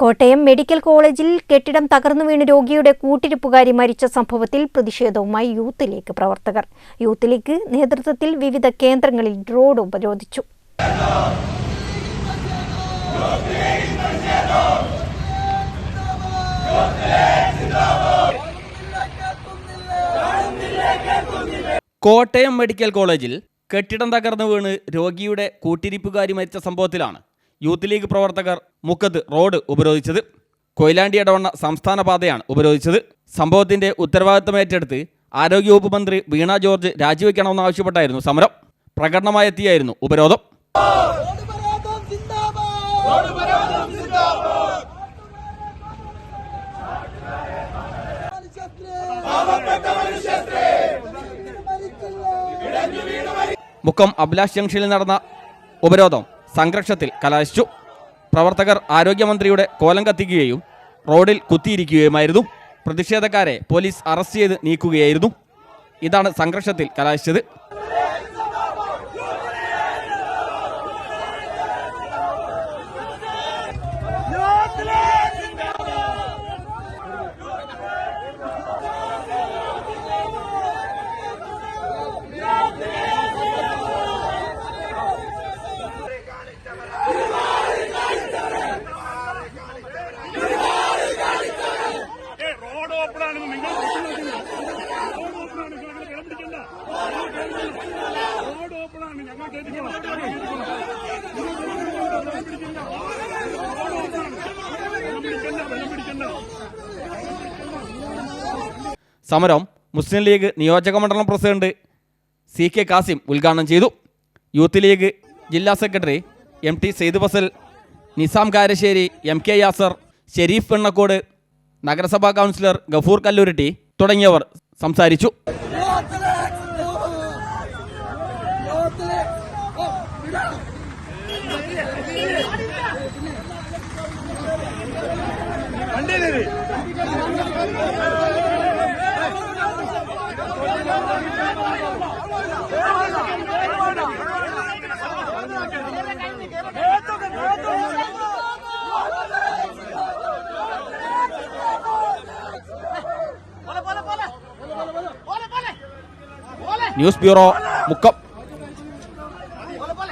Kottayam medical കോളേജിൽ കെട്ടിടം തകർന്നു വീണ് രോഗിയുടെ കൂട്ടിരിപ്പുകാരി മരിച്ച സംഭവത്തിൽ പ്രതിഷേധവുമായി യൂത്ത് ലീഗ് പ്രവർത്തകർ. യൂത്ത് ലീഗ് നേതൃത്വത്തിൽ വിവിധ കേന്ദ്രങ്ങളിൽ റോഡ് ഉപരോധിച്ചു. കോട്ടയം മെഡിക്കൽ കോളേജിൽ കെട്ടിടം തകർന്നു വീണ് രോഗിയുടെ കൂട്ടിരിപ്പുകാരി മരിച്ച സംഭവത്തിലാണ് യൂത്ത് ലീഗ് പ്രവർത്തകർ മുക്കത്ത് റോഡ് ഉപരോധിച്ചത്. കൊയിലാണ്ടി ഇടവണ്ണ സംസ്ഥാന പാതയാണ് ഉപരോധിച്ചത്. സംഭവത്തിന്റെ ഉത്തരവാദിത്തം ഏറ്റെടുത്ത് ആരോഗ്യവകുപ്പ് മന്ത്രി വീണ ജോർജ് രാജിവെക്കണമെന്നാവശ്യപ്പെട്ടായിരുന്നു സമരം. പ്രകടനമായെത്തിയായിരുന്നു ഉപരോധം. മുക്കം അഭിലാഷ് ജംഗ്ഷനിൽ നടന്ന ഉപരോധം. സംഘർഷത്തിൽ കലാശിച്ചു. പ്രവർത്തകർ ആരോഗ്യമന്ത്രിയുടെ കോലം കത്തിക്കുകയും റോഡിൽ കുത്തിയിരിക്കുകയുമായിരുന്നു. പ്രതിഷേധക്കാരെ പോലീസ് അറസ്റ്റ് ചെയ്ത് നീക്കുകയായിരുന്നു. ഇതാണ് സംഘർഷത്തിൽ കലാശിച്ചത്. സമരം മുസ്ലിം ലീഗ് നിയോജക മണ്ഡലം പ്രസിഡന്റ് സി കെ കാസിം ഉദ്ഘാടനം ചെയ്തു. യൂത്ത് ലീഗ് ജില്ലാ secretary M T Sayed Fazal Nizam Karassery M K Yasar Sharif Vennakode നഗരസഭാ കൗൺസിലർ ഗഫൂർ കല്ലൂരിട്ടി തുടങ്ങിയവർ സംസാരിച്ചു. News bureau Mukkam